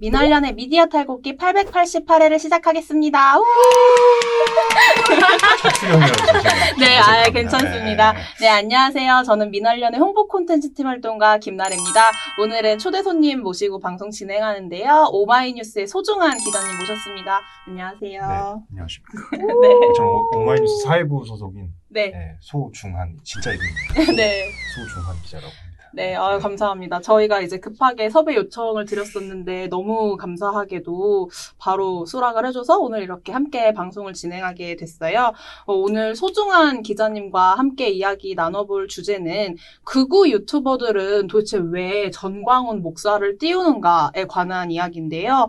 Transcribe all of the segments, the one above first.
민월련의 미디어 탈곡기 888회를 시작하겠습니다. 우! 수영이라고 네, 아, 괜찮습니다. 네, 안녕하세요. 저는 민월련의 홍보 콘텐츠 팀 활동가 김나래입니다. 오늘은 초대 손님 모시고 방송 진행하는데요. 오마이뉴스의 소중한 기자님 모셨습니다. 안녕하세요. 네, 안녕하십니까. 네. 저는 오- 오마이뉴스 사회부 소속인 네. 네, 소중한 진짜 이름입니다. 네. 소중한 기자라고 합니다. 네, 아유, 감사합니다. 저희가 이제 급하게 섭외 요청을 드렸었는데 너무 감사하게도 바로 수락을 해줘서 오늘 이렇게 함께 방송을 진행하게 됐어요. 어, 오늘 소중한 기자님과 함께 이야기 나눠볼 주제는 극우 유튜버들은 도대체 왜 전광훈 목사를 띄우는가에 관한 이야기인데요.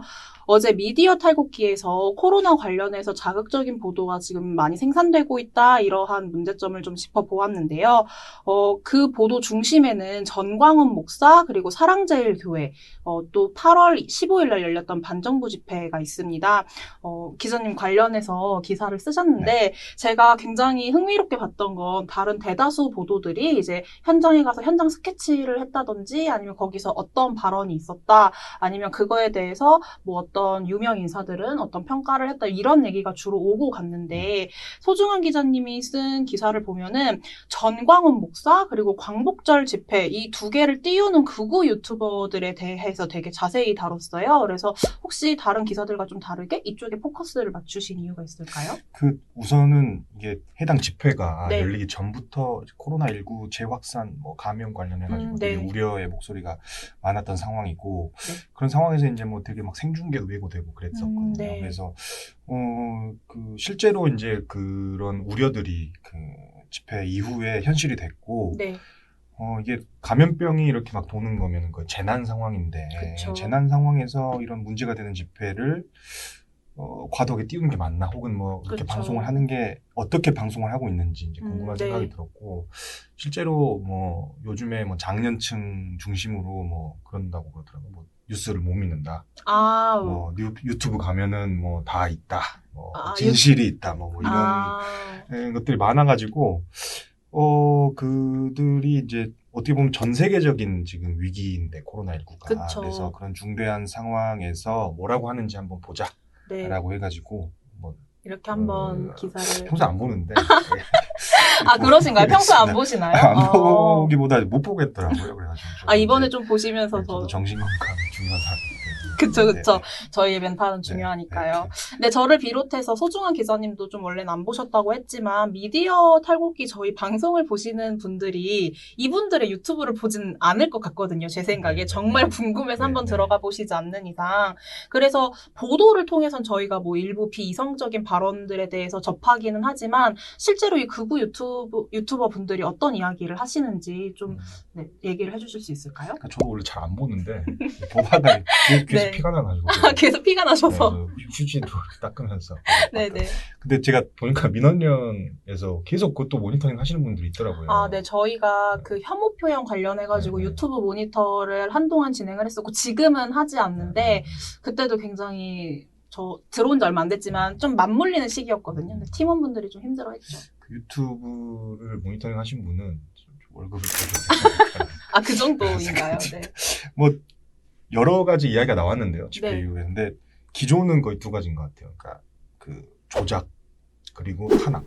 어제 미디어 탈곡기에서 코로나 관련해서 자극적인 보도가 지금 많이 생산되고 있다 이러한 문제점을 좀 짚어보았는데요. 어, 그 보도 중심에는 전광훈 목사 그리고 사랑제일교회 어, 또 8월 15일 날 열렸던 반정부 집회가 있습니다. 어, 기자님 관련해서 기사를 쓰셨는데 제가 굉장히 흥미롭게 봤던 건 다른 대다수 보도들이 이제 현장에 가서 현장 스케치를 했다든지 아니면 거기서 어떤 발언이 있었다 아니면 그거에 대해서 뭐 어떤 유명 인사들은 어떤 평가를 했다 이런 얘기가 주로 오고 갔는데 소중한 기자님이 쓴 기사를 보면은 전광훈 목사 그리고 광복절 집회 이 두 개를 띄우는 극우 유튜버들에 대해서 되게 자세히 다뤘어요. 그래서 혹시 다른 기사들과 좀 다르게 이쪽에 포커스를 맞추신 이유가 있을까요? 그 우선은 이게 해당 집회가 네. 열리기 전부터 코로나19 재확산, 뭐 감염 관련해가지고 음, 되게 네. 우려의 목소리가 많았던 상황이고 네. 그런 상황에서 이제 뭐 되게 막 생중계도 왜고되고 그랬었거든요. 음, 네. 그래서 어, 그 실제로 이제 그런 우려들이 그 집회 이후에 현실이 됐고 네. 어, 이게 감염병이 이렇게 막 도는 거면 그 재난 상황인데, 그쵸. 재난 상황에서 이런 문제가 되는 집회를, 어, 과도하게 띄우는 게 맞나, 혹은 뭐, 이렇게 그쵸. 방송을 하는 게, 어떻게 방송을 하고 있는지 이제 궁금한 음, 네. 생각이 들었고, 실제로 뭐, 요즘에 뭐, 장년층 중심으로 뭐, 그런다고 그러더라고요. 뭐, 뉴스를 못 믿는다. 아, 뭐, 뉴- 유튜브 가면은 뭐, 다 있다. 뭐, 아, 진실이 있다. 뭐, 뭐 이런 아, 예, 것들이 많아가지고 어 그들이 이제 어떻게 보면 전 세계적인 지금 위기인데 코로나19가 그쵸. 그래서 그런 중대한 상황에서 뭐라고 하는지 한번 네. 보자라고 해가지고 뭐 이렇게 한번 어, 기사를. 평소 안 보는데 아, 그러신가요? 평소에 안 네. 보시나요? 안 어. 보기보다 못 보겠더라고요. 그래가지고 아, 이번에 좀 보시면서 네, 더. 정신 건강 중요한 사람이기 때문에 그쵸, 그쵸. 네, 저희 의 멘탈은 네, 중요하니까요. 네, 근데 저를 비롯해서 소중한 기자님도 좀 원래는 안 보셨다고 했지만 미디어 탈곡기 저희 방송을 보시는 분들이 이분들의 유튜브를 보진 않을 것 같거든요. 제 생각에 네, 정말 네. 궁금해서 네, 한번 네. 들어가 보시지 않는 이상 그래서 보도를 통해선 저희가 뭐 일부 비이성적인 발언들에 대해서 접하기는 하지만 실제로 이 극우 유튜브 유튜버 분들이 어떤 이야기를 하시는지 좀 음. 네, 얘기를 해주실 수 있을까요? 그러니까 저도 원래 잘 안 보는데 보다가 계속, 계속 네. 피가 나가지고 계속 피가 나셔서 네, 휴지로 이렇게 닦으면서 네네. 근데 제가 보니까 민원련에서 계속 그것도 모니터링 하시는 분들이 있더라고요. 아, 네. 저희가 그 혐오 표현 관련해가지고 네, 네. 유튜브 모니터를 한동안 진행을 했었고, 지금은 하지 네, 않는데, 그때도 굉장히 저 들어온 지 얼마 안 됐지만 좀 맞물리는 시기였거든요. 근데 팀원분들이 좀 힘들어 했죠. 그 유튜브를 모니터링 하신 분은 좀 월급을 더 아, 그 정도인가요? 네. 뭐 여러 가지 이야기가 나왔는데요. 집회 네. 이후에. 근데 기존은 거의 두 가지인 것 같아요. 그러니까 그 조작 그리고 탄압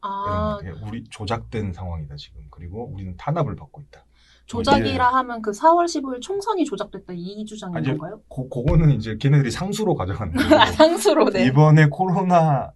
아, 이런 것 같아요. 우리 조작된 상황이다 지금. 그리고 우리는 탄압을 받고 있다. 조작이라 하면 그 4월 15일 총선이 조작됐다 이 주장인 아니, 건가요? 고, 그거는 이제 걔네들이 상수로 거고 아, 상수로, 네. 이번에 코로나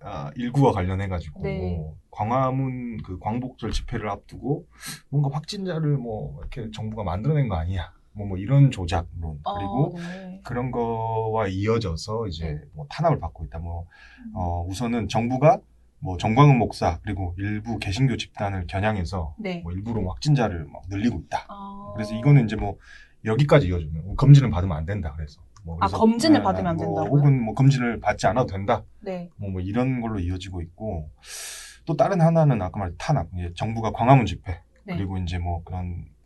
아, 19와 관련해 가지고 네. 광화문 그 광복절 집회를 앞두고 뭔가 확진자를 뭐 이렇게 정부가 만들어낸 거 아니야? 뭐, 뭐 이런 조작론 그리고 아, 네. 그런 거와 이어져서 이제 네. 뭐 탄압을 받고 있다. 뭐 어, 우선은 정부가 뭐 정광훈 목사 그리고 일부 개신교 집단을 겨냥해서 네. 뭐 일부러 뭐 확진자를 막 늘리고 있다. 아, 그래서 이거는 이제 뭐 여기까지 이어지면 검진을 받으면 안 된다. 그래서 뭐 아, 그래서, 검진을 네, 받으면 안뭐 된다고요? 혹은 뭐 검진을 받지 않아도 된다. 네. 뭐, 뭐 이런 걸로 이어지고 있고 또 다른 하나는 아까 말한 탄압. 이제 정부가 광화문 집회 네. 그리고 이제 뭐 그런 뭐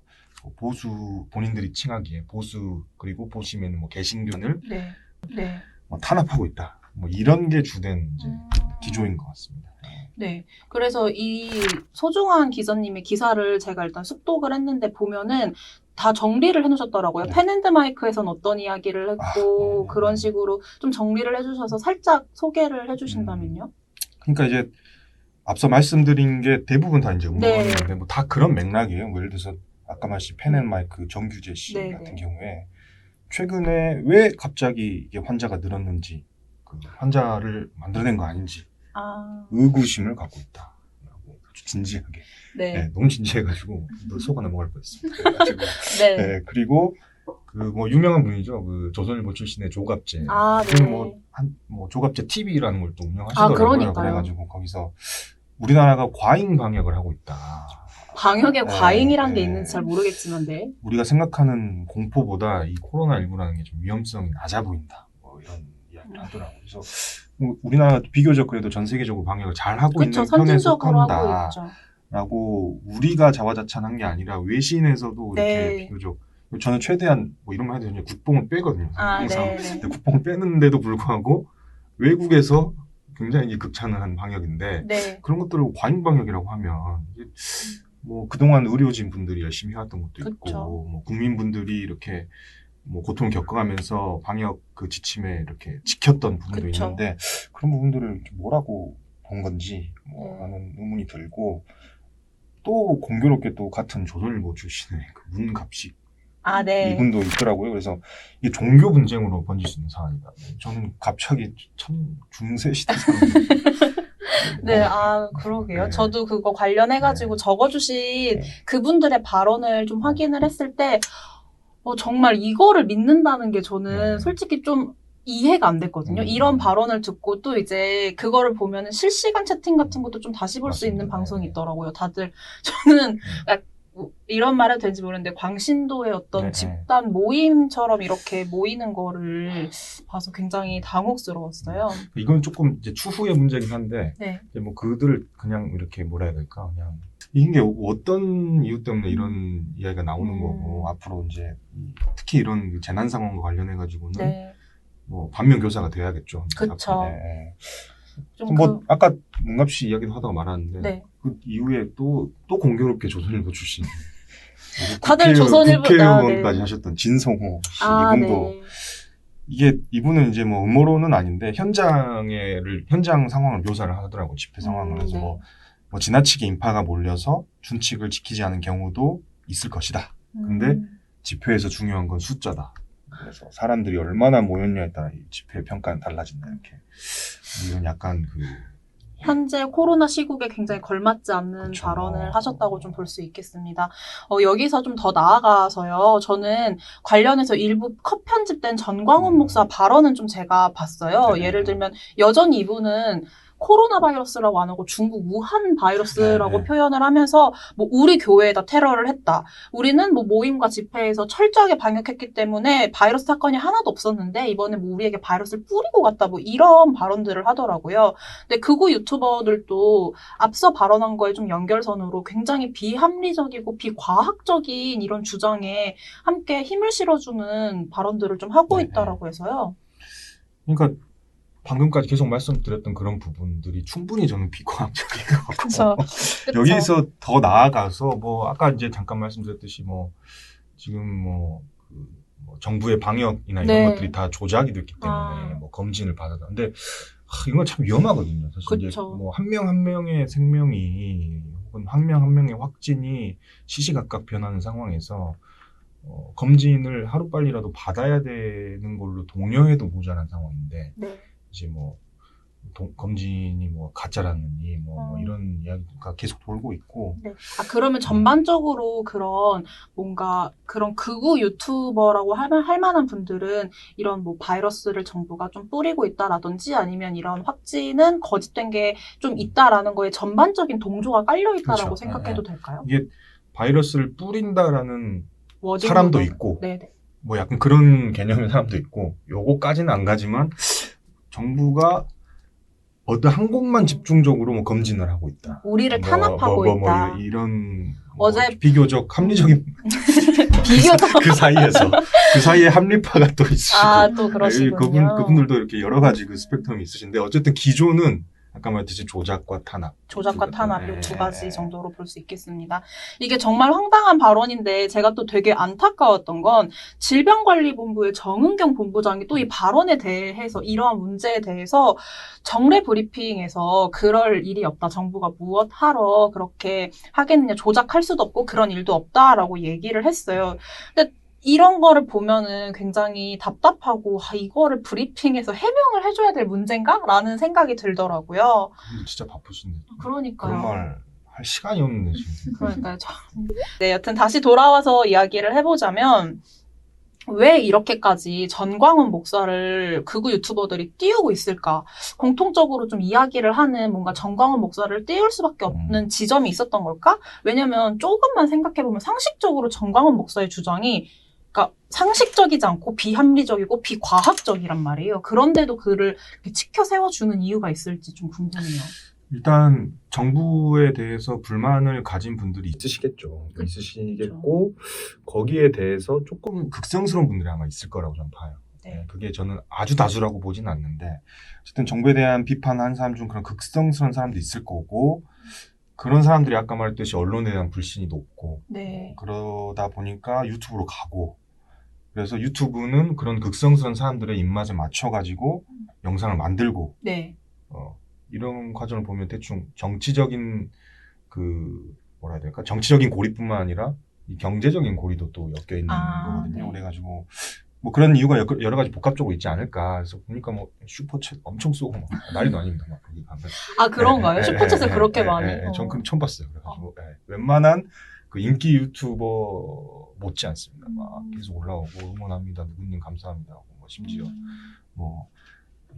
보수 본인들이 칭하기에 보수 그리고 보시면 뭐 개신교를 네. 네. 뭐 탄압하고 있다. 뭐 이런 게 주된 이제 음. 기조인 것 같습니다. 네. 그래서 이 소중한 기자님의 기사를 제가 일단 숙독을 했는데 보면은 다 정리를 해놓으셨더라고요. 네. 펜앤드 마이크에선 어떤 이야기를 했고 아, 네. 그런 식으로 좀 정리를 해주셔서 살짝 소개를 해주신다면요. 그러니까 이제 앞서 말씀드린 게 대부분 다 이제 네. 음원인데 뭐다 그런 맥락이에요. 뭐 예를 들어서 아까 말씀 펜앤마이크 정규재 씨 네, 같은 네. 경우에 최근에 왜 갑자기 이게 환자가 늘었는지 그 환자를 만들어낸 거 아닌지 아, 의구심을 갖고 아주 진지하게 네. 네, 너무 진지해가지고 너 속아 넘어갈 뻔했습니다. 네. 네, 그리고 그 뭐 유명한 분이죠. 그 조선일보 출신의 조갑재. 아, 네. 뭐, 한, 뭐 조갑재 TV라는 걸또 아, 운영하시더라고요. 그러니까요. 그래가지고 거기서 우리나라가 과잉 방역을 하고 있다. 방역에 네, 과잉이란 게 네. 있는지 잘 모르겠지만, 네. 우리가 생각하는 공포보다 이 코로나19라는 게 좀 위험성이 낮아 보인다. 뭐 이런 이야기를 하더라고요. 그래서 뭐 우리나라가 비교적 그래도 전 세계적으로 방역을 잘 하고 그렇죠. 있는 편에 선진적으로 하고 속한다. 있죠. 라고 우리가 자화자찬한 게 아니라 외신에서도 이렇게 네. 비교적 저는 최대한 뭐 이런 말 해도 그냥 국뽕을 빼거든요. 아, 항상. 네. 네. 근데 국뽕을 빼는데도 불구하고 외국에서 굉장히 극찬을 한 방역인데 네. 그런 것들을 과잉 방역이라고 하면 이게 뭐 그동안 의료진 분들이 열심히 해왔던 것도 있고 그쵸. 뭐 국민분들이 이렇게 뭐 고통을 겪어가면서 방역 그 지침에 이렇게 지켰던 부분도 그쵸. 있는데 그런 부분들을 뭐라고 본 건지 뭐 네. 하는 의문이 들고 또 공교롭게 또 같은 조선일보 출신의 그 문갑식 아, 네. 이분도 있더라고요. 그래서 이게 종교 분쟁으로 번질 수 있는 상황이다. 저는 갑자기 참 중세 시대. 네, 아, 그러게요. 네. 저도 그거 관련해가지고 적어주신 네. 그분들의 발언을 좀 확인을 했을 때, 어, 정말 이거를 믿는다는 게 저는 네. 솔직히 좀 이해가 안 됐거든요. 음. 이런 발언을 듣고 또 이제 그거를 보면은 실시간 채팅 같은 것도 좀 다시 볼 수. 있는 방송이 네. 있더라고요. 다들 저는 네. 약- 뭐 이런 말 해도 되는지 모르겠는데 광신도의 어떤 네, 네. 집단 모임처럼 이렇게 모이는 거를 봐서 굉장히 당혹스러웠어요. 이건 조금 이제 추후의 문제긴 한데 네. 이제 뭐 그들을 그냥 이렇게 뭐라 해야 될까 그냥 이게 어떤 이유 때문에 이런 이야기가 나오는 음. 거고 앞으로 이제 특히 이런 재난 상황과 관련해 가지고는 네. 뭐 반면 교사가 돼야겠죠. 좀뭐 그- 아까 문갑 씨 이야기도 하다가 말았는데 네. 그 이후에 또 또 공교롭게 조선일보 출신 다들 국회의원- 조선일보- 국회의원까지 아, 네. 하셨던 진성호 씨 아, 이분도 네. 이게 이분은 이제 뭐 음모론은 아닌데 현장에를 현장 상황을 묘사를 하더라고 집회 상황을 음, 그래서 네. 뭐, 뭐 지나치게 인파가 몰려서 준칙을 지키지 않은 경우도 있을 것이다. 근데 음. 집회에서 중요한 건 숫자다. 그래서 사람들이 얼마나 모였냐에 따라 이 집회 평가는 달라진다 이렇게 이건 약간 그 현재 코로나 시국에 굉장히 걸맞지 않는 그쵸. 발언을 하셨다고 좀 볼 수 있겠습니다. 어, 여기서 좀 더 나아가서요. 저는 관련해서 일부 컷 편집된 전광훈 음. 목사 발언은 좀 제가 봤어요. 네네. 예를 들면 여전히 이분은 코로나 바이러스라고 안 하고 중국 우한 바이러스라고 네네. 표현을 하면서 뭐 우리 교회에다 테러를 했다. 우리는 뭐 모임과 집회에서 철저하게 방역했기 때문에 바이러스 사건이 하나도 없었는데 이번에 뭐 우리에게 바이러스를 뿌리고 갔다 뭐 이런 발언들을 하더라고요. 근데 극우 유튜버들도 앞서 발언한 거에 좀 연결선으로 굉장히 비합리적이고 비과학적인 이런 주장에 함께 힘을 실어주는 발언들을 좀 하고. 있다라고 해서요. 그러니까 방금까지 계속 말씀드렸던 그런 부분들이 충분히 저는 비과학적인 것 같고 그쵸. 여기서 더 나아가서 뭐 아까 이제 잠깐 말씀드렸듯이 뭐 지금 뭐, 그 뭐 정부의 방역이나 이런 네. 것들이 다 조작이 됐기 때문에 아. 뭐 검진을 받아다. 근데 하, 이건 참 위험하거든요. 사실 이제 그쵸. 뭐한 명 한 명의 생명이 혹은 한 명 한 명의 확진이 시시각각 변하는 상황에서 어, 검진을 하루 빨리라도 받아야 되는 걸로 동요해도 모자란 상황인데 네. 이제 뭐 동- 검진이 뭐 가짜라느니 뭐, 뭐 음. 이런 이야기가 계속 돌고 있고 네. 아, 그러면 전반적으로 그런 뭔가 그런 극우 유튜버라고 할, 만- 할 만한 분들은 이런 뭐 바이러스를 정부가 좀 뿌리고 있다라든지 아니면 이런 확진은 거짓된 게 좀 있다라는 거에 전반적인 동조가 깔려 있다라고 그렇죠. 생각해도 될까요? 이게 바이러스를 뿌린다라는. 사람도 있고 네네. 뭐 약간 그런 개념의 사람도 있고 요거까지는 안 가지만 정부가 어떤 한 곳만 집중적으로 뭐 검진을 하고 있다. 우리를 뭐, 탄압하고 뭐, 뭐, 뭐 있다. 이런 뭐 어제- 비교적 합리적인 비교적. 그 사이에서 그 사이에 합리파가 또 있으시고 아, 또 예, 그러시군요. 그분 그분들도 이렇게 여러 가지 그 스펙트럼이 있으신데 어쨌든 기조는 아까 말했듯이 조작과 탄압. 조작과 두 탄압 가지. 이두 예, 가지 예. 정도로 볼 수 있겠습니다. 이게 정말 황당한 발언인데 제가 또 되게 안타까웠던 건 질병관리본부의 정은경 본부장이 또 이 발언에 대해서 이러한 문제에 대해서 정례 브리핑에서 그럴 일이 없다. 정부가 무엇 하러 그렇게 하겠느냐. 조작할 수도 없고 그런 일도 없다라고 얘기를 했어요. 근데 이런 거를 보면은 굉장히 답답하고 아, 이거를 브리핑에서 해명을 해줘야 될 문제인가? 라는 생각이 들더라고요. 근데 진짜 바쁘신데. 그러니까요. 말 할 시간이 없는데 지금. 그러니까요. 참. 네, 여튼 다시 돌아와서 이야기를 해보자면, 왜 이렇게까지 전광훈 목사를 극우 유튜버들이 띄우고 있을까? 공통적으로 좀 이야기를 하는 뭔가 전광훈 목사를 띄울 수밖에 없는 지점이 있었던 걸까? 왜냐면 조금만 생각해보면 상식적으로 전광훈 목사의 주장이 상식적이지 않고 비합리적이고 비과학적이란 말이에요. 그런데도 그를 치켜 세워주는 이유가 있을지 좀 궁금해요. 일단 정부에 대해서 불만을 가진 분들이 있으시겠죠. 그렇죠. 있으시겠고 거기에 대해서 조금 극성스러운 분들이 아마 있을 거라고 저는 봐요. 네. 네, 그게 저는 아주 다수라고 보진 않는데 어쨌든 정부에 대한 비판한 사람 중 그런 극성스러운 사람도 있을 거고 그런 사람들이 아까 말했듯이 언론에 대한 불신이 높고 네. 그러다 보니까 유튜브로 가고 그래서 유튜브는 그런 극성스러운 사람들의 입맛에 맞춰가지고 영상을 만들고 네. 어, 이런 과정을 보면 대충 정치적인 그 뭐라 해야 될까 정치적인 고리뿐만 아니라 이 경제적인 고리도 또 엮여 있는 아, 거거든요. 네. 그래가지고 뭐 그런 이유가 여- 여러 가지 복합적으로 있지 않을까. 그래서 보니까 뭐 슈퍼챗 엄청 쏘고 막 난리도 아닙니다. 막 거기 가면. 아, 그런가요? 예, 예, 슈퍼챗을 예, 그렇게 예, 많이? 예, 예. 전 어. 그건 처음 봤어요. 그래가지고 예. 웬만한 그 인기 유튜버 못지 않습니다. 막 음. 계속 올라오고 응원합니다. 누구님 감사합니다. 하고 뭐 심지어 음. 뭐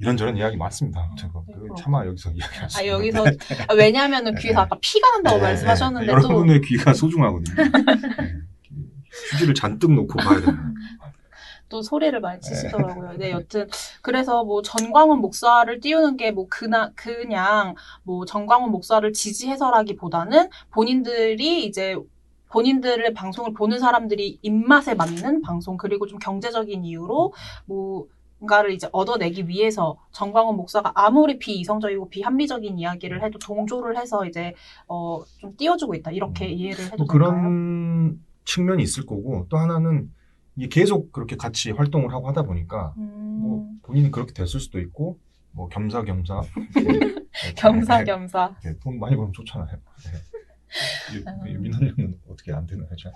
이런저런 이야기 많습니다. 제가 네, 그. 차마 여기서 이야기할 수 아. 여기서, 아, 왜냐면은 네, 귀에서 아까 피가 난다고 네, 말씀하셨는데 네. 또. 여러분의 귀가 소중하거든요. 네. 휴지를 잔뜩 놓고 봐야 됩니다. 또 소리를 많이 치시더라고요. 네, 여튼 그래서 뭐 전광훈 목사를 띄우는 게 뭐 그나 그냥 뭐 전광훈 목사를 지지해서라기보다는 본인들이 이제 본인들의 방송을 보는 사람들이 입맛에 맞는 방송 그리고 좀 경제적인 이유로 뭐 뭔가를 이제 얻어내기 위해서 정광훈 목사가 아무리 비이성적이고 비합리적인 이야기를 해도 동조를 해서 이제 어 좀 띄워주고 있다. 이렇게 이해를 해도 뭐 될까요? 그런 측면이 있을 거고 또 하나는 이게 계속 그렇게 같이 활동을 하고 하다 보니까 음, 뭐 본인이 그렇게 됐을 수도 있고 뭐 겸사겸사. 네, 겸사겸사. 네, 돈 많이 벌면 좋잖아요. 네. 이- 이 민원료는 어떻게 안 되나요? 저?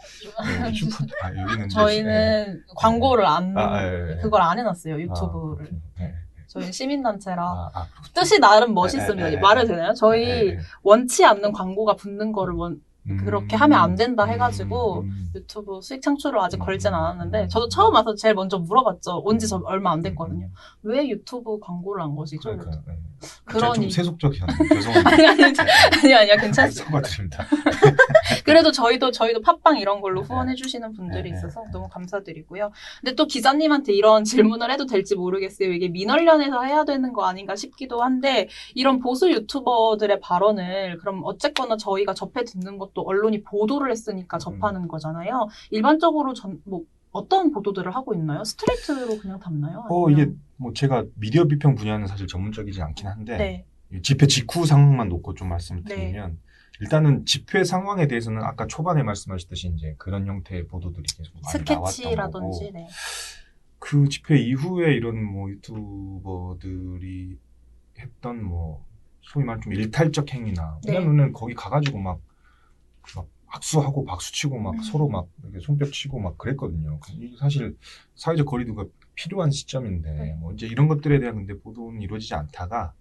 네, 슈퍼 아 여기는 이제- 저희는 광고를 안 아, 아, 예, 예. 그걸 안 해놨어요 아, 유튜브를. 그렇군요. 네. 저희는 시민단체라 아, 아, 그렇군요. 뜻이 나름 멋있습니다. 예. 되나요? 저희 네, 네. 원치 않는 광고가 붙는 거를 원, 음, 그렇게 하면 안 된다 음, 해가지고 음, 유튜브 수익 창출을 아직 음, 걸진 음, 않았는데 음. 저도 처음 와서 제일 먼저 물어봤죠. 온지 음, 얼마 안 음, 됐거든요. 음. 왜 유튜브 광고를 안 거시죠? 그러니까 네. 그러니- 좀 세속적이었는데 죄송합니다. 아니 아니 아니 아니야 괜찮습니다. 사과드립니다. 그래도 저희도 저희도 팟빵 이런 걸로 네. 후원해 주시는 분들이 네, 있어서 네. 너무 감사드리고요. 근데 또 기자님한테 이런 질문을 해도 될지 모르겠어요. 이게 민원련에서 해야 되는 거 아닌가 싶기도 한데 이런 보수 유튜버들의 발언을 그럼 어쨌거나 저희가 접해 듣는 것도 언론이 보도를 했으니까 접하는 거잖아요. 일반적으로 전 뭐 어떤 보도들을 하고 있나요? 스트레이트로 그냥 담나요? 어 아니면- 이게 뭐 제가 미디어 비평 분야는 사실 전문적이지 않긴 한데 네. 이 집회 직후 상황만 놓고 좀 말씀을 네. 드리면 일단은 집회 상황에 대해서는 아까 초반에 말씀하셨듯이 이제 그런 형태의 보도들이 계속 많이 나왔던 스케치라든지 거고 네. 그 집회 이후에 이런 뭐 유튜버들이 했던 뭐 소위 말하면 좀 일탈적 행위나 네. 왜냐면은 거기 가가지고 막, 막 악수하고 박수치고 막 음. 서로 막 이렇게 손뼉 치고 막 그랬거든요. 이게 사실 사회적 거리두가 필요한 시점인데 네. 뭐 이제 이런 것들에 대한 근데 보도는 이루어지지 않다가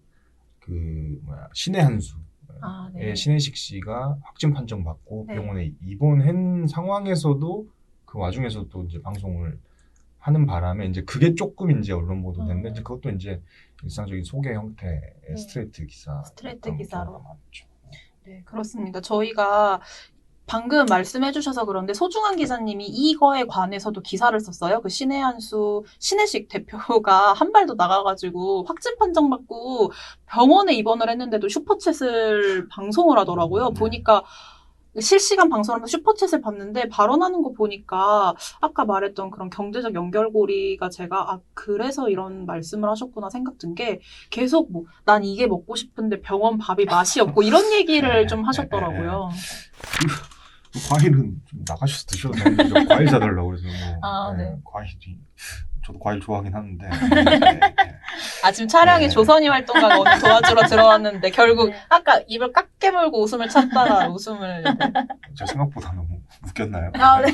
그 뭐야 신의 한수 아, 의 네. 신혜식 씨가 확진 판정 받고 네. 병원에 입원한 상황에서도 그 와중에서도 이제 방송을 하는 바람에 이제 그게 조금 이제 언론 보도됐는데 음. 이제 그것도 이제 일상적인 소개 형태의 네. 스트레이트 기사 스트레이트 기사로. 네, 그렇습니다. 저희가 방금 말씀해 주셔서 그런데 소중한 기자님이 이거에 관해서도 기사를 썼어요. 그 신의 한수, 신혜식 대표가 한 발도 나가가지고 확진 판정 받고 병원에 입원을 했는데도 슈퍼챗을 방송을 하더라고요. 네. 보니까 실시간 방송하면서 슈퍼챗을 봤는데 발언하는 거 보니까 아까 말했던 그런 경제적 연결고리가 제가 아 그래서 이런 말씀을 하셨구나 생각 든 게 계속 뭐 난 이게 먹고 싶은데 병원 밥이 맛이 없고 이런 얘기를 좀 하셨더라고요. 과일은 좀 나가셔서 드셔도 되는데 과일 사달라고 그래서 뭐 아, 네. 과일이 저도 과일 좋아하긴 하는데 네, 네. 아 지금 촬영에 네. 조선이 활동가가 오늘 도와주러 들어왔는데 결국 네. 아까 입을 깍 깨물고 웃음을 참다가 웃음을 제 생각보다 너무 웃겼나요? 아, 네.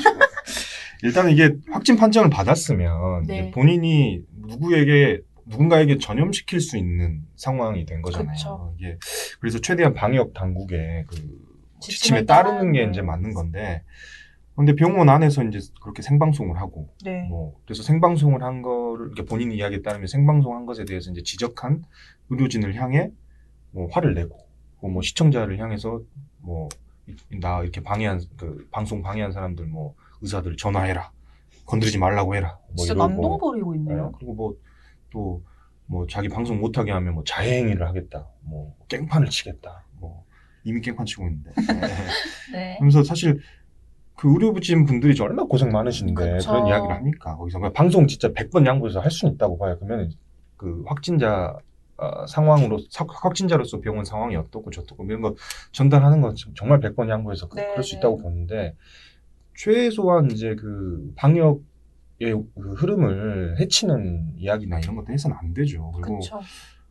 일단 이게 확진 판정을 받았으면 네. 본인이 누구에게 누군가에게 전염시킬 수 있는 상황이 된 거잖아요. 그쵸. 이게 그래서 최대한 방역 당국의 그 지침에 따르는 게 이제 맞는 건데 근데 병원 안에서 이제 그렇게 생방송을 하고 네. 뭐 그래서 생방송을 한 거를 이렇게 본인이 이야기에 따르면 생방송한 것에 대해서 이제 지적한 의료진을 향해 뭐 화를 내고 뭐 시청자를 향해서 뭐 나 이렇게 방해한 그 방송 방해한 사람들 뭐 의사들 전화해라 건드리지 말라고 해라 뭐 진짜 이러고 난동 부리고 네, 있네요. 그리고 뭐 또 뭐 자기 방송 못하게 하면 뭐 자해행위를 하겠다 뭐 깽판을 치겠다 뭐 이미 깽판 치고 있는데 네. 네. 그러면서 사실 그 의료부진 분들이 저 얼마나 고생 많으신데 그쵸. 그런 이야기를 합니까? 거기서 그냥 방송 진짜 100번 양보해서 할 수는 있다고 봐요. 그러면 그 확진자 어, 상황으로 사- 확진자로서 병원 상황이 어떻고 저떻고 이런 거 전달하는 건 좀- 정말 100번 양보해서 그- 네, 그럴 수 네. 있다고 보는데 최소한 이제 그 방역의 그 흐름을 해치는 이야기나 이런 것도 해서는 안 되죠. 그리고 그렇죠.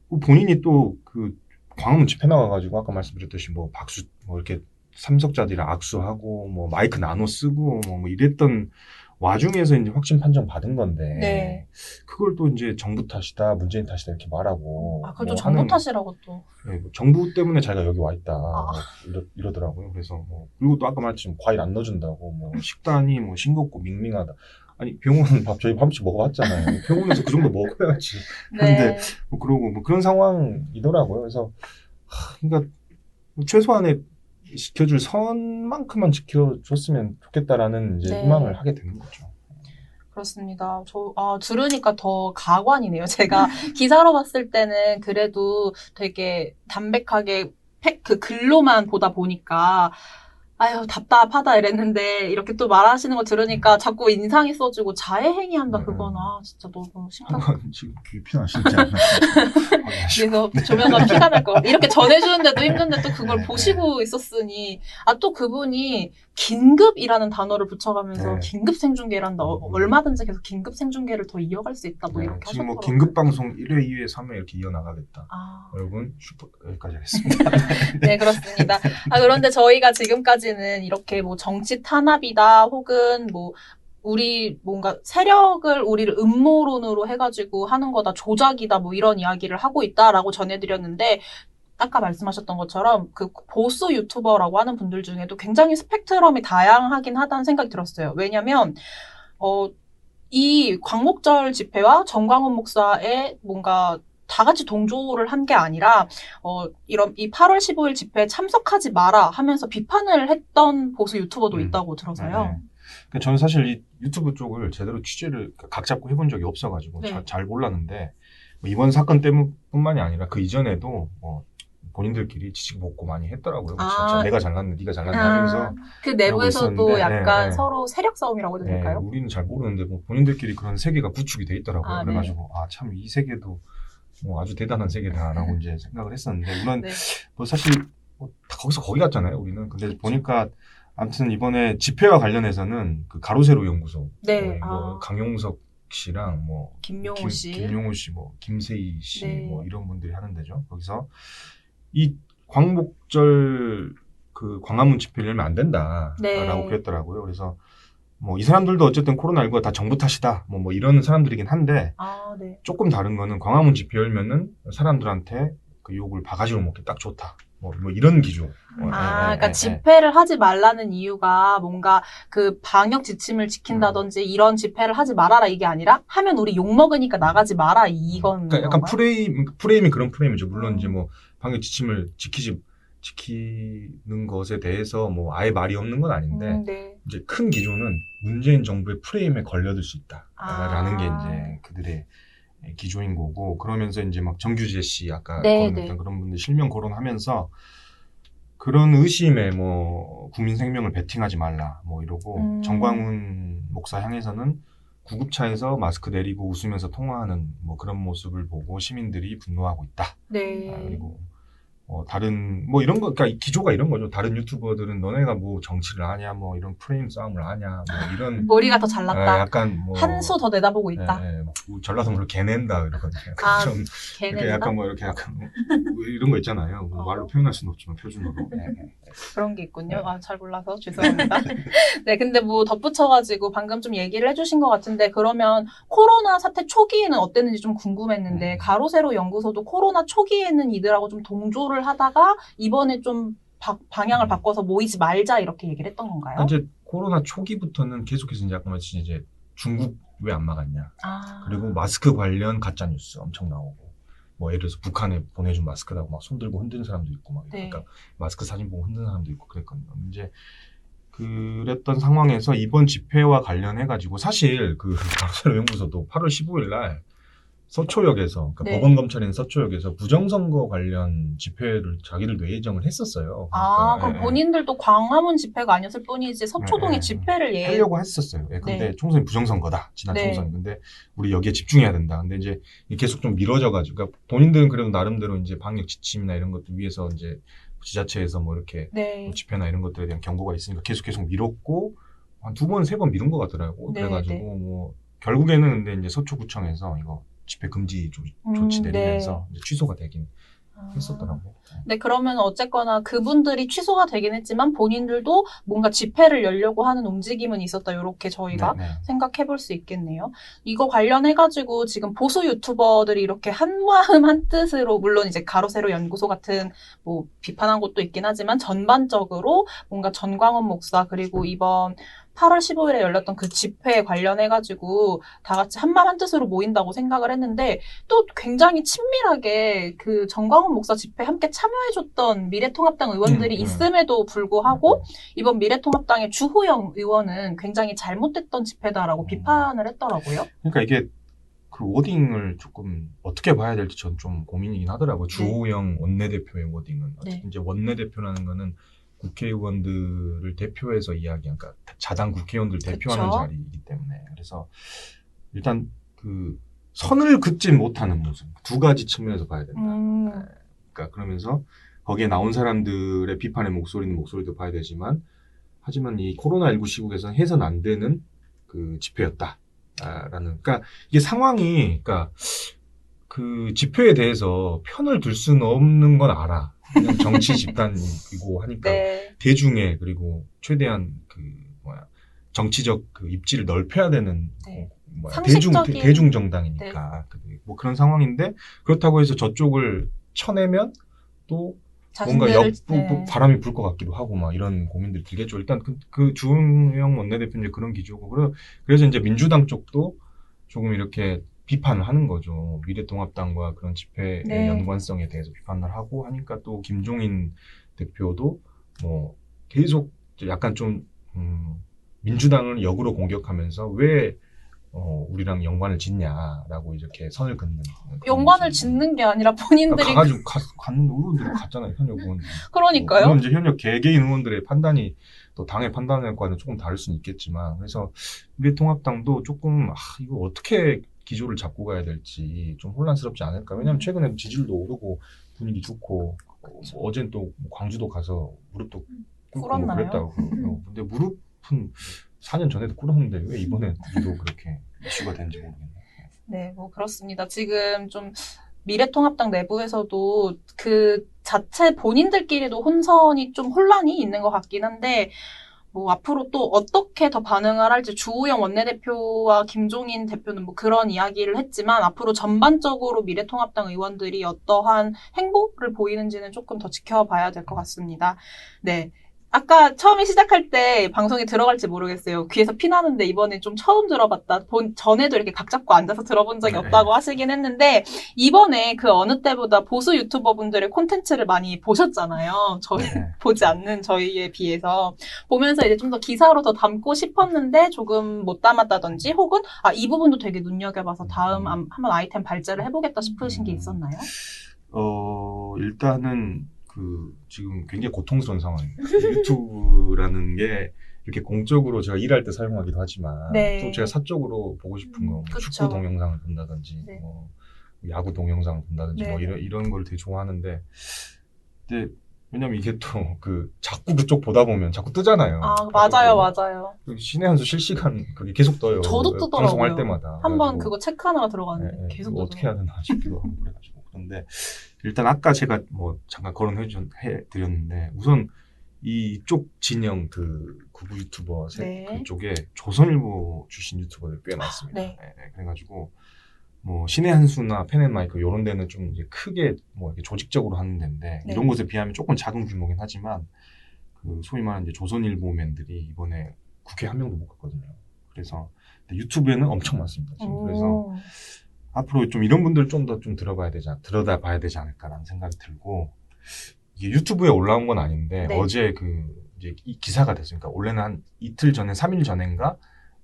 그 본인이 또 그 광화문 집회 나가가지고 아까 말씀드렸듯이 뭐 박수 뭐 이렇게 참석자들이랑 악수하고 뭐 마이크 나눠 쓰고 뭐, 뭐 이랬던 와중에서 이제 확진 판정 받은 건데 네. 그걸 또 이제 정부 탓이다 문재인 탓이다 이렇게 말하고 아 그걸 또뭐 정부 하는- 탓이라고 또. 네, 뭐 정부 때문에 자기가 여기 와 있다 아. 이러, 이러 더라고요. 그래서 뭐 그리고 또 아까 말했지만 과일 안 넣어준다고 뭐 식단이 뭐 싱겁고 밍밍하다. 아니 병원 밥 저희 밥씩 먹어봤잖아요. 병원에서 그 정도 먹어야지. 네. 뭐 그러고 뭐 그런 상황이더라고요. 그래서 하, 그러니까 최소한의 지켜줄 선만큼만 지켜줬으면 좋겠다라는 이제 네. 희망을 하게 되는 거죠. 그렇습니다. 저, 아, 들으니까 더 가관이네요. 제가 기사로 봤을 때는 그래도 되게 담백하게 팩, 그 글로만 보다 보니까, 아유, 답답하다 이랬는데, 이렇게 또 말하시는 거 들으니까 자꾸 인상이 써지고 자해행위 한다, 음. 그거나. 진짜 너무 심각 한번 지금 귀 피나시지 않나요? 그래서 조만간 피가 날것 같아요. 이렇게 전해주는데도 힘든데 또 그걸 네, 보시고 있었으니, 아, 또 그분이 긴급이라는 단어를 붙여가면서 네. 긴급 생중계란다. 어, 음. 얼마든지 계속 긴급 생중계를 더 이어갈 수 있다. 뭐 네, 이렇게 지금 뭐 하셨더라고요. 긴급 방송 1회, 2회, 3회 이렇게 이어나가겠다. 아, 여러분 슈퍼 여기까지 하겠습니다. 네, 그렇습니다. 아, 그런데 저희가 지금까지 는 이렇게 뭐 정치 탄압이다, 혹은 뭐, 우리 뭔가 세력을 우리를 음모론으로 해가지고 하는 거다, 조작이다, 뭐 이런 이야기를 하고 있다라고 전해드렸는데, 아까 말씀하셨던 것처럼 그 보수 유튜버라고 하는 분들 중에도 굉장히 스펙트럼이 다양하긴 하다는 생각이 들었어요. 왜냐면, 어, 이 광목절 집회와 정광훈 목사의 뭔가 다 같이 동조를 한 게 아니라, 어, 이런, 이 8월 15일 집회에 참석하지 마라 하면서 비판을 했던 보수 유튜버도 음. 있다고 들어서요. 네. 그러니까 저는 사실 이 유튜브 쪽을 제대로 취재를 각 잡고 해본 적이 없어가지고 네. 자- 잘 몰랐는데 뭐 이번 사건 때문뿐만이 아니라 그 이전에도 뭐 본인들끼리 지식 먹고 많이 했더라고요. 아. 내가 잘났네, 네가 잘났네 아, 하면서 그 내부에서도 있었는데, 약간 네, 네. 서로 세력 싸움이라고 해도 네, 될까요? 우리는 잘 모르는데 뭐 본인들끼리 그런 세계가 구축이 돼 있더라고요. 아, 네. 그래가지고 아 참 이 세계도 뭐 아주 대단한 세계다라고 이제 생각을 했었는데 물론 네. 뭐 사실 뭐 다 거기서 거기 갔잖아요. 우리는 근데 보니까 아무튼 이번에 집회와 관련해서는 그 가로세로 연구소 네, 뭐, 뭐 아. 강용석 씨랑 뭐 김용호 김- 씨. 김용호 씨, 뭐 김세희 씨, 네. 뭐 이런 분들이 하는 데죠. 거기서 이 광복절 그 광화문 집회를 열면 안 된다라고 네. 그랬더라고요. 그래서 뭐 이 사람들도 어쨌든 코로나19가 다 정부 탓이다. 뭐, 뭐 이런 사람들이긴 한데 아, 네. 조금 다른 거는 광화문 집회 열면은 사람들한테 그 욕을 바가지로 먹기 딱 좋다. 뭐, 뭐 이런 기준. 어, 아, 예, 예, 그러니까 예, 예. 집회를 하지 말라는 이유가 뭔가 그 방역 지침을 지킨다든지 이런 집회를 하지 말아라 이게 아니라 하면 우리 욕 먹으니까 나가지 마라 이건 그러니까 약간? 프레임 프레임이 그런 프레임이죠. 물론 음. 이제 뭐 방역 지침을 지키지 지키는 것에 대해서 뭐 아예 말이 없는 건 아닌데 음, 네. 이제 큰 기조는 문재인 정부의 프레임에 걸려들 수 있다라는 아. 게 이제 그들의 기조인 거고 그러면서 이제 막 정규재 씨 아까 네, 거론했던 네. 그런 분들 실명 거론하면서 그런 의심에 뭐 국민 생명을 베팅하지 말라 뭐 이러고 음. 정광훈 목사 향해서는 구급차에서 마스크 내리고 웃으면서 통화하는 뭐 그런 모습을 보고 시민들이 분노하고 있다. 네. 아, 그리고 뭐 다른 뭐 이런 거 그러니까 기조가 이런 거죠. 다른 유튜버들은 너네가 뭐 정치를 아냐 뭐 이런 프레임 싸움을 하냐 뭐 이런 머리가 더 아, 잘났다. 약간 뭐 한수 더 내다보고 있다. 예, 예, 뭐 전라도말로 개낸다 이러거든요. 약간 아, 좀 걔네가 약간 뭐 이렇게 약간 뭐 이런 거 있잖아요. 뭐 어. 말로 표현할 수는 없지만 표준어로. 그런 게 있군요. 네. 아, 잘 몰라서 죄송합니다. 네, 근데 뭐 덧붙여가지고 방금 좀 얘기를 해주신 것 같은데 그러면 코로나 사태 초기에는 어땠는지 좀 궁금했는데 음. 가로세로 연구소도 코로나 초기에는 이들하고 좀 동조를 하다가 이번에 좀 바- 방향을 음. 바꿔서 모이지 말자 이렇게 얘기를 했던 건가요? 그러니까 이제 코로나 초기부터는 계속해서 이제 아까 말했듯이 이제 중국 왜 안 막았냐. 아, 그리고 마스크 관련 가짜 뉴스 엄청 나오고. 뭐 예를 들어서 북한에 보내준 마스크라고 막 손들고 흔드는 사람도 있고 막 네. 그러니까 마스크 사진 보고 흔드는 사람도 있고 그랬거든요. 이제 그랬던 상황에서 이번 집회와 관련해 가지고 사실 그 가로세로 연구소도 8월 15일 날 서초역에서 그러니까 네. 법원 검찰인 서초역에서 부정선거 관련 집회를 자기들도 예정을 했었어요. 아, 그러니까, 그럼 예, 예. 본인들도 광화문 집회가 아니었을 뿐이지 서초동에 네, 네. 집회를 예. 하려고 했었어요. 예, 근데 네. 총선이 부정선거다. 지난 네. 총선. 근데 우리 여기에 집중해야 된다. 근데 이제 계속 좀 미뤄져가지고, 그러니까 본인들은 그래도 나름대로 이제 방역 지침이나 이런 것들 위해서 이제 지자체에서 뭐 이렇게 네. 집회나 이런 것들에 대한 경고가 있으니까 계속 계속 미뤘고 한 두 번, 세 번 미룬 것 같더라고. 네, 그래가지고 네. 뭐 결국에는 근데 이제 서초구청에서 이거 집회 금지 조, 조치 음, 내리면서 이제 취소가 되긴 아. 했었더라고. 네, 그러면 어쨌거나 그분들이 취소가 되긴 했지만 본인들도 뭔가 집회를 열려고 하는 움직임은 있었다. 이렇게 저희가 네, 네. 생각해 볼 수 있겠네요. 이거 관련해가지고 지금 보수 유튜버들이 이렇게 한 마음 한 뜻으로, 물론 이제 가로세로 연구소 같은 뭐 비판한 것도 있긴 하지만 전반적으로 뭔가 전광훈 목사 그리고 이번 8월 15일에 열렸던 그 집회에 관련해가지고 다 같이 한마음 한뜻으로 모인다고 생각을 했는데 또 굉장히 친밀하게 그 전광훈 목사 집회 함께 참여해줬던 미래통합당 의원들이 음, 음. 있음에도 불구하고 이번 미래통합당의 주호영 의원은 굉장히 잘못됐던 집회다라고 음. 비판을 했더라고요. 그러니까 이게 그 워딩을 조금 어떻게 봐야 될지 전 좀 고민이긴 하더라고요. 주호영 원내대표의 워딩은. 어쨌든 네. 이제 원내대표라는 거는 국회의원들을 대표해서 이야기한, 그러니까 자당 국회의원들 대표하는 그쵸. 자리이기 때문에. 그래서 일단 그 선을 긋지 못하는 모습. 두 가지 측면에서 봐야 된다. 음, 그러니까 그러면서 거기에 나온 사람들의 비판의 목소리는 목소리도 봐야 되지만 하지만 이 코로나19 시국에서는 해선 안 되는 그 집회였다. 아, 라는 그러니까 이게 상황이 그러니까 그 집회에 대해서 편을 들 수는 없는 건 알아. 그냥 정치 집단이고 하니까 네. 대중의 그리고 최대한 그 뭐야 정치적 그 입지를 넓혀야 되는 네. 뭐야 대중 상식적인- 네. 대중 정당이니까 그- 뭐 그런 상황인데 그렇다고 해서 저쪽을 쳐내면 또 뭔가 역 네. 바람이 불 것 같기도 하고 막 이런 고민들이 들겠죠. 일단 그, 그 주호영 원내대표님 그런 기조고 그래- 그래서 이제 민주당 쪽도 조금 이렇게 비판을 하는 거죠. 미래통합당과 그런 집회의 네. 연관성에 대해서 비판을 하고 하니까 또 김종인 대표도 뭐 계속 약간 좀 음, 민주당을 역으로 공격하면서 왜 어, 우리랑 연관을 짓냐라고 이렇게 선을 긋는 연관을. 짓는 게 아니라 본인들이 가가지고 가, 갔는데 의원들이 갔잖아요 현역 의원들. 그러니까요. 물론 이제 현역 개개인 의원들의 판단이 또 당의 판단과는 조금 다를 수는 있겠지만 그래서 미래통합당도 조금 아, 이거 어떻게 기조를 잡고 가야 될지 좀 혼란스럽지 않을까. 왜냐하면 최근에 지지율도 오르고 분위기 좋고 어, 어젠 또 광주도 가서 무릎도 꿇고 뭐? 그랬다고. 어, 근데 무릎은 4년 전에도 꿇었는데 왜 이번에 유독 그렇게 이슈가 된지 모르겠네요. 네, 뭐 그렇습니다. 지금 좀 미래통합당 내부에서도 그 자체 본인들끼리도 혼선이 좀 혼란이 있는 것 같긴 한데 뭐 앞으로 또 어떻게 더 반응을 할지 주호영 원내대표와 김종인 대표는 뭐 그런 이야기를 했지만 앞으로 전반적으로 미래통합당 의원들이 어떠한 행보를 보이는지는 조금 더 지켜봐야 될 것 같습니다. 네. 아까 처음에 시작할 때 방송에 들어갈지 모르겠어요. 귀에서 피나는데 이번에 좀 처음 들어봤다. 본, 전에도 이렇게 각 잡고 앉아서 들어본 적이 네. 없다고 하시긴 했는데 이번에 그 어느 때보다 보수 유튜버분들의 콘텐츠를 많이 보셨잖아요. 저희 네. 보지 않는 저희에 비해서 보면서 이제 좀 더 기사로 더 담고 싶었는데 조금 못 담았다든지 혹은 아 이 부분도 되게 눈여겨봐서 다음 한- 한번 아이템 발제를 해보겠다 싶으신 게 있었나요? 어, 일단은 그 지금 굉장히 고통스러운 상황이에요. 유튜브라는 게 이렇게 공적으로 제가 일할 때 사용하기도 하지만 네. 또 제가 사적으로 보고 싶은 거, 뭐 그쵸. 축구 동영상을 본다든지, 네. 뭐 야구 동영상을 본다든지, 네. 뭐 이런 이런 걸 되게 좋아하는데, 근데 왜냐면 이게 또 그 자꾸 그쪽 보다 보면 자꾸 뜨잖아요. 아, 맞아요, 맞아요. 그 신의 한수 실시간 그게 계속 떠요. 저도 그 뜨더라고요. 방송할 때마다. 한번 그거 체크하느라 들어갔는데 네, 네. 계속 떠 어떻게 해야 되나 싶기도 하고 그래가지고 그런데 일단 아까 제가 뭐 잠깐 거론해 준- 드렸는데 우선 이쪽 진영 그 구부 유튜버 세- 네. 그쪽에 조선일보 출신 유튜버들 꽤 많습니다. 네. 네, 네. 그래가지고 뭐 신의 한수나 펜앤마이크 이런 데는 좀 이제 크게 뭐 이렇게 조직적으로 하는 데인데 네. 이런 곳에 비하면 조금 작은 규모긴 하지만 그 소위 말하는 이제 조선일보맨들이 이번에 국회 한 명도 못 갔거든요. 그래서 유튜브에는 엄청 많습니다. 지금 그래서 오. 앞으로 좀 이런 분들 좀 더좀 들어봐야 되지 않, 들여다 봐야 되지 않을까라는 생각이 들고 이게 유튜브에 올라온 건 아닌데 네. 어제 그 이제 이 기사가 됐으니까 원래는 한 이틀 전에 3일 전인가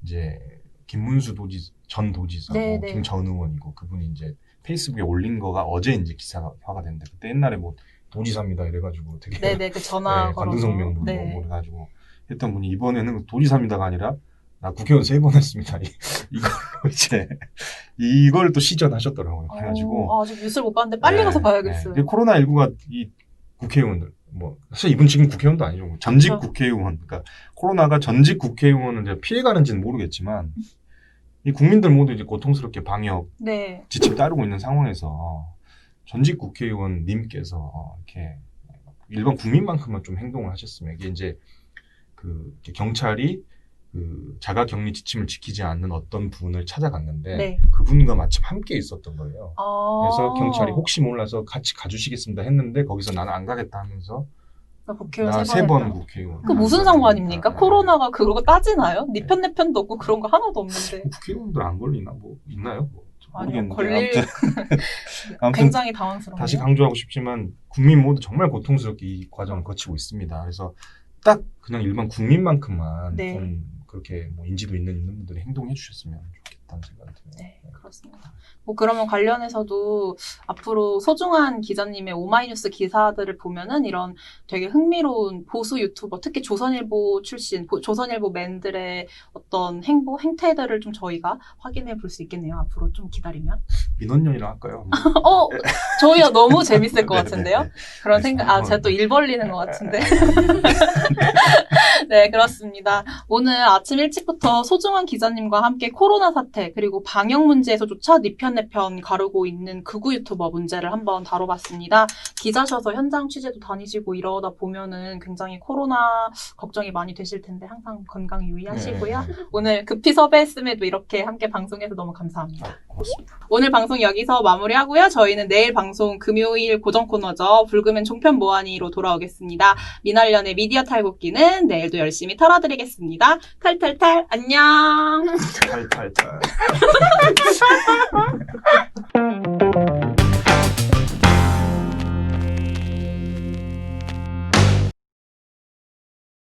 이제 김문수 도지 전 도지사고 네, 네. 김전 의원이고 그분이 이제 페이스북에 올린 거가 어제 이제 기사가 화가 됐는데 그때 옛날에 뭐 도지사입니다 이래가지고 되게 네네, 그 전화 네, 걸어서. 관등성명도 네. 뭐 그래가지고 했던 분이 이번에는 도지사입니다가 아니라 나 국회의원 세 번 했습니다. 이- 이걸로 이제 이걸 또 시전하셨더라고요. 그래가지고 어, 아직 뉴스를 못 봤는데 빨리 네, 가서 봐야겠어요. 네. 코로나 19가 이 국회의원들 뭐 사실 이분 지금 국회의원도 아니죠. 전직 그렇죠. 국회의원. 그러니까 코로나가 전직 국회의원을 이제 피해가는지는 모르겠지만 이 국민들 모두 이제 고통스럽게 방역 네. 지침 따르고 있는 상황에서 전직 국회의원 님께서 이렇게 일반 국민만큼만 좀 행동을 하셨으면 이게 이제 그 경찰이 그 자가 격리 지침을 지키지 않는 어떤 분을 찾아갔는데 네. 그분과 마침 함께 있었던 거예요. 아. 그래서 경찰이 혹시 몰라서 같이 가주시겠습니다 했는데 거기서 나는 안 가겠다 하면서 나 국회의원 나세세번번 했다. 국회의원. 그 무슨 상관입니까? 코로나가 그러고 따지나요? 니편내 편도 없고 그런 거 하나도 없는데. 국회의원들 안 걸리나 뭐 있나요? 뭐 모르겠는데 걸릴 아무튼, 아무튼 굉장히 당황스러워요. 다시 강조하고 싶지만 국민 모두 정말 고통스럽게 이 과정을 거치고 있습니다. 그래서 딱 그냥 일반 국민만큼만 네. 좀 그렇게 뭐 인지도 있는 있는 분들이 행동해 주셨으면 좋겠다는 생각이 드네요. 네, 그렇습니다. 뭐 그러면 관련해서도 앞으로 소중한 기자님의 오마이뉴스 기사들을 보면은 이런 되게 흥미로운 보수 유튜버, 특히 조선일보 출신, 보- 조선일보 맨들의 어떤 행보, 행태들을 좀 저희가 확인해 볼 수 있겠네요. 앞으로 좀 기다리면. 민원연이랑 할까요? 어, 저희가 너무 재밌을 것 네, 같은데요? 네, 네. 그런 네, 생각, 아, 제가 또 일 벌리는 것 같은데. 네, 그렇습니다. 오늘 아침 일찍부터 소중한 기자님과 함께 코로나 사태, 그리고 방역 문제에서조차 니편 내편 가르고 있는 극우 유튜버 문제를 한번 다뤄봤습니다. 기자셔서 현장 취재도 다니시고 이러다 보면은 굉장히 코로나 걱정이 많이 되실 텐데 항상 건강 유의하시고요. 네, 네, 네. 오늘 급히 섭외했음에도 이렇게 함께 방송해서 너무 감사합니다. 아, 고맙습니다. 오늘 방송 여기서 마무리하고요. 저희는 내일 방송 금요일 고정 코너죠. 불금엔 종편 모하니로 돌아오겠습니다. 미날련의 미디어 탈곡기는 내일도 열심히 털어드리겠습니다. 탈탈탈 안녕. 탈탈탈.